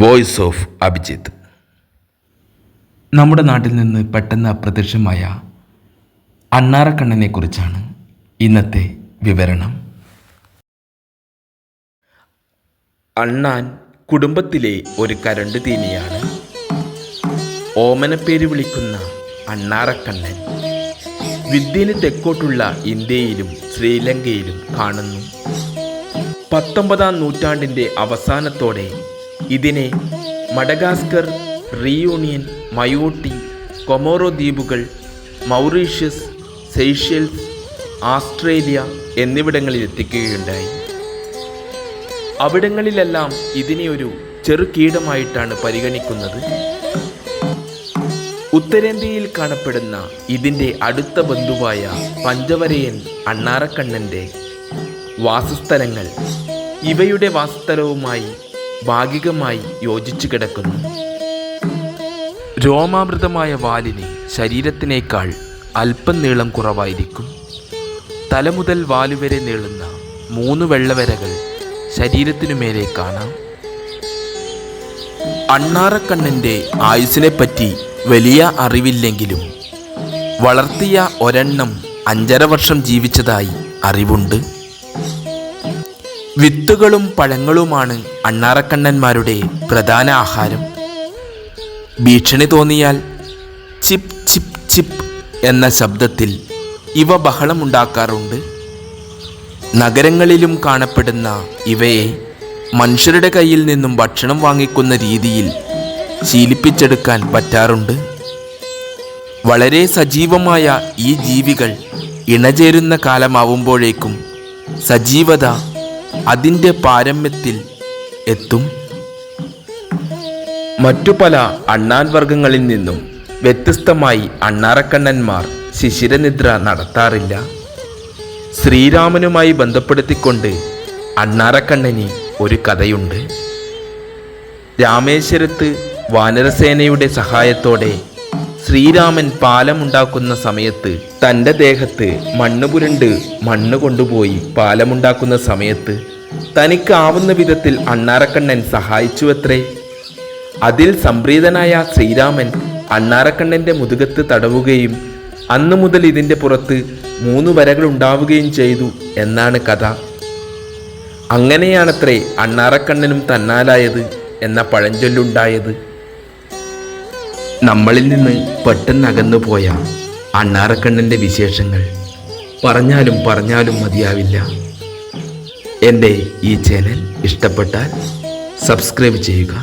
Voice of Abhijith നമ്മുടെ നാട്ടിൽ നിന്ന് പെട്ടെന്ന് അപ്രത്യക്ഷമായ അണ്ണാറക്കണ്ണനെ കുറിച്ചാണ് ഇന്നത്തെ വിവരണം. അണ്ണാൻ കുടുംബത്തിലെ ഒരു കരണ്ട് തീനിയാണ്. ഓമനപ്പേര് വിളിക്കുന്ന അണ്ണാറക്കണ്ണൻ വിദ്യന് തെക്കോട്ടുള്ള ഇന്ത്യയിലും ശ്രീലങ്കയിലും കാണുന്നു. പത്തൊമ്പതാം നൂറ്റാണ്ടിന്റെ അവസാനത്തോടെ ഇതിനെ മഡഗാസ്കർ റീയൂണിയൻ മയോട്ടി കൊമോറോ ദ്വീപുകൾ മൗറീഷ്യസ് സെയ്ഷൽസ് ആസ്ട്രേലിയ എന്നിവിടങ്ങളിൽ എത്തിക്കുകയുണ്ടായി അവിടങ്ങളിലെല്ലാം ഇതിനെ ഒരു ചെറു കീടമായിട്ടാണ് പരിഗണിക്കുന്നത്. ഉത്തരേന്ത്യയിൽ കാണപ്പെടുന്ന ഇതിന്റെ അടുത്ത ബന്ധുവായ പഞ്ചവരയൻ അണ്ണാറക്കണ്ണന്റെ വാസസ്ഥലങ്ങൾ. ഇവയുടെ വാസസ്ഥലവുമായി ഭാഗികമായി യോജിച്ചു കിടക്കുന്നു. രോമാമൃതമായ വാലിന് ശരീരത്തിനേക്കാൾ അല്പം നീളം കുറവായിരിക്കും. തല മുതൽ വാലുവരെ നീളുന്ന മൂന്ന് വെള്ളവരകൾ ശരീരത്തിനു മേലെ കാണാം. അണ്ണാറക്കണ്ണന്റെ ആയുസിനെപ്പറ്റി വലിയ അറിവില്ലെങ്കിലും വളർത്തിയ ഒരെണ്ണം അഞ്ചര വർഷം ജീവിച്ചതായി അറിവുണ്ട്. വിത്തുകളും പഴങ്ങളുമാണ് അണ്ണാറക്കണ്ണന്മാരുടെ പ്രധാന ആഹാരം. ഭീഷണി തോന്നിയാൽ ചിപ് ചിപ് ചിപ് എന്ന ശബ്ദത്തിൽ ഇവ ബഹളമുണ്ടാക്കാറുണ്ട് നഗരങ്ങളിലും കാണപ്പെടുന്ന ഇവയെ മനുഷ്യരുടെ കയ്യിൽ നിന്നും ഭക്ഷണം വാങ്ങിക്കുന്ന രീതിയിൽ ശീലിപ്പിച്ചെടുക്കാൻ പറ്റാറുണ്ട്. വളരെ സജീവമായ ഈ ജീവികൾ ഇണചേരുന്ന കാലമാവുമ്പോഴേക്കും സജീവത അതിന്റെ പാരമ്യത്തിൽ എത്തും. മറ്റു പല അണ്ണാൻ വർഗങ്ങളിൽ നിന്നും വ്യത്യസ്തമായി അണ്ണാറക്കണ്ണന്മാർ ശിശിരനിദ്ര നടത്താറില്ല. ശ്രീരാമനുമായി ബന്ധപ്പെടുത്തിക്കൊണ്ട് അണ്ണാറക്കണ്ണന് ഒരു കഥയുണ്ട്. രാമേശ്വരത്ത് വാനരസേനയുടെ സഹായത്തോടെ ശ്രീരാമൻ പാലമുണ്ടാക്കുന്ന സമയത്ത് തന്റെ ദേഹത്ത് മണ്ണ് പുരണ്ട് മണ്ണ് കൊണ്ടുപോയി പാലമുണ്ടാക്കുന്ന സമയത്ത് തനിക്കാവുന്ന വിധത്തിൽ അണ്ണാറക്കണ്ണൻ സഹായിച്ചുവത്രേ. അതിൽ സംപ്രീതനായ ശ്രീരാമൻ അണ്ണാറക്കണ്ണന്റെ മുതുകത്ത് തടവുകയും അന്നു മുതൽ ഇതിന്റെ പുറത്ത് മൂന്ന് വരകൾ ഉണ്ടാവുകയും ചെയ്തു എന്നാണ് കഥ. അങ്ങനെയാണത്രേ അണ്ണാറക്കണ്ണനും തന്നാലായത് എന്ന പഴഞ്ചൊല്ലുണ്ടായത്. നമ്മളിൽ നിന്ന് പെട്ടെന്ന് അകന്നു പോയ അണ്ണാറക്കണ്ണന്റെ വിശേഷങ്ങൾ പറഞ്ഞാലും പറഞ്ഞാലും മതിയാവില്ല. എന്റെ ഈ ചാനൽ ഇഷ്ടപ്പെട്ടാൽ സബ്സ്ക്രൈബ് ചെയ്യുക.